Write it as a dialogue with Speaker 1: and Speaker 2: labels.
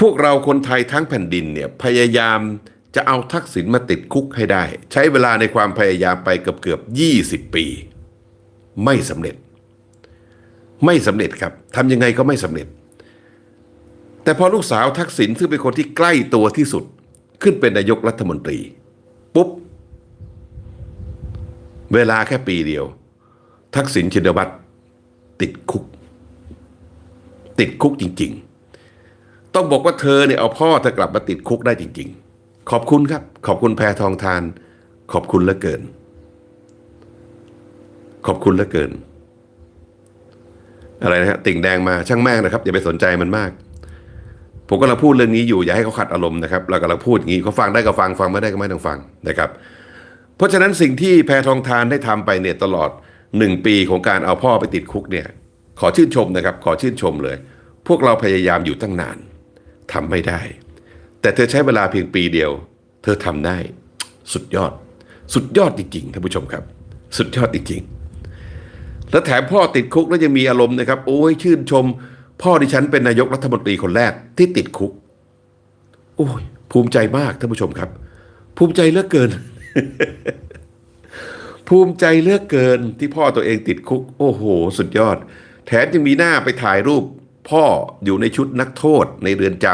Speaker 1: พวกเราคนไทยทั้งแผ่นดินเนี่ยพยายามจะเอาทักษิณมาติดคุกให้ได้ ใช้เวลาในความพยายามไปเกือบเกือบ 20 ปี ไม่สำเร็จ ไม่สำเร็จครับทำยังไงก็ไม่สำเร็จ แต่พอลูกสาวทักษิณซึ่งเป็นคนที่ใกล้ตัวที่สุด ขึ้นเป็นนายกรัฐมนตรี ปุ๊บ เวลาแค่ปีเดียว ทักษิณชินวัตรติดคุก ติดคุกจริง ๆ ต้องบอกว่าเธอเนี่ยเอาพ่อเธอกลับมาติดคุกได้จริง ๆ ขอบคุณครับ ขอบคุณแพทองทาน ขอบคุณเหลือเกิน ขอบคุณเหลือเกิน อะไรนะฮะติ่งแดงมาช่างแม่งนะครับอย่าไปสนใจมันมาก ผมกำลังพูดเรื่องนี้อยู่อย่าให้เขาขัดอารมณ์นะครับเรากำลังพูดอย่างนี้เขาฟังได้ก็ฟังฟังไม่ได้ก็ไม่ต้องฟังนะครับ เพราะฉะนั้นสิ่งที่แพทองทานได้ทำไปเนี่ยตลอดหนึ่งปีของการเอาพ่อไปติดคุกเนี่ย ขอชื่นชมนะครับ ขอชื่นชมเลย พวกเราพยายามอยู่ตั้งนาน ทำไม่ได้ แต่เธอใช้เวลาเพียงปีเดียว เธอทำได้ สุดยอด สุดยอดจริงๆท่านผู้ชมครับ สุดยอดจริงๆ แล้วแถมพ่อติดคุกแล้วยังมีอารมณ์นะครับ โอ้ยชื่นชม พ่อดิฉันเป็นนายกรัฐมนตรีคนแรกที่ติดคุก โอ้ย ภูมิใจมากท่านผู้ชมครับ ภูมิใจเหลือกเกิน ภูมิใจเหลือกเกินที่พ่อตัวเองติดคุก โอ้โห สุดยอด แถมยังมีหน้าไปถ่ายรูปพ่ออยู่ในชุดนักโทษในเรือนจำ